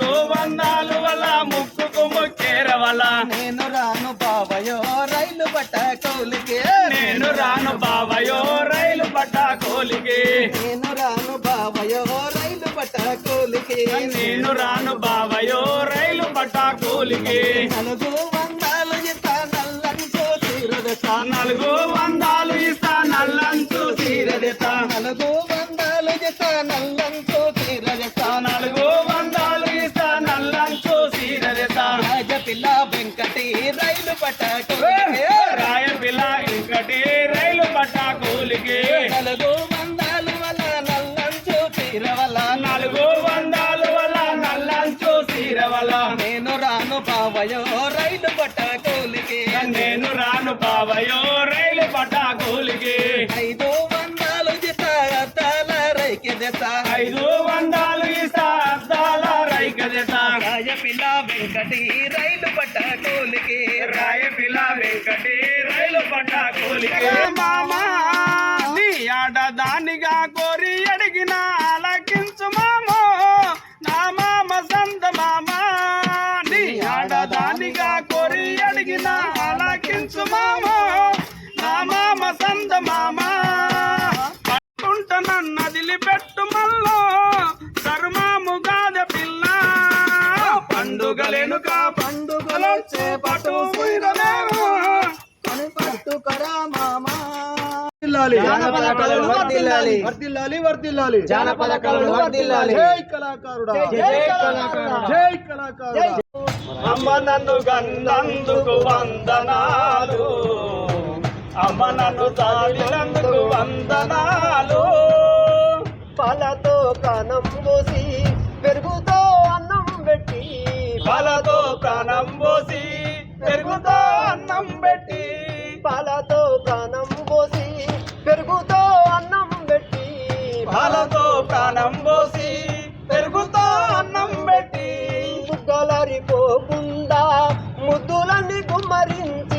మూడు వందాలు వల్ల ముక్కుకు ముక్కేర వల్ల నేను రాను బావయో రైలు బట్ట కౌలికే. నేను రాను బావయో రైలు పట్ట కోలికి. నేను రాను బావయో రైలు బట్ట కౌలికే. నేను రాను బావయో రైలు పట్ట కూలికి. నలుగు వందలు ఇస్తా నల్లంచు తీరదెత్తా నాలుగు వందాలు ఇస్తా నల్లంచు తీరదెత్తా నలుగు వందలు ఇస్తా నల్లంచు తీరదెత్తా రాజపిల్ల వెంకటి రైలు కౌలికే రాయ పిల్ల ఇంకటి రైలు పట్ట కూలికి నలుగు వందలు వల్ల నల్లంచు తీరవల నాలుగు వందాలు వల్ల నల్లంచు తీర వల్ల నేను రాను బావయో రైలు బట్ట కౌలికే నేను రాను బావయో వెంకటి రైలు బట్ట కౌలికే. రాయ పిల్ల వెంకటి రైలు పట్ట కూలికి. మామా నీ ఆట దానిగా కోరి అడిగిన ఆలకించు మామో. నా మామ సంత మామా నీ ఆట దానిగా కోరి అడిగిన ఆలకించు మామో. నా మామ సంత మామా. పట్టుంట నన్నదిలి పెట్టు మల్లో పండుగలెనుక పండుగలొచ్చే పట్టు సూరమేమో పని పట్టుకరా మామా. జానపద కళలు వర్ధిల్లాలి. వర్దిల్లాలి వర్దిల్లాలి జానపద కళలు వర్ధిల్లాలి. జై కళాకారుడా. జై కళాకారుడా. జై కళాకారుడా. అమ్మ నన్ను గన్నందుకు వందనాలు. అమ్మ నన్ను తాగినందుకు వందనాలు. పాలతో కనం పోసి పెరుగుతో పాలతో ప్రాణం పోసి పెరుగుతో అన్నం పెట్టి పాలతో ప్రాణం పోసి పెరుగుతో అన్నం పెట్టి పాలతో ప్రాణం పోసి పెరుగుతో అన్నం పెట్టి బుగ్గలరిపోకుండా ముద్దులన్నీ కుమ్మరించి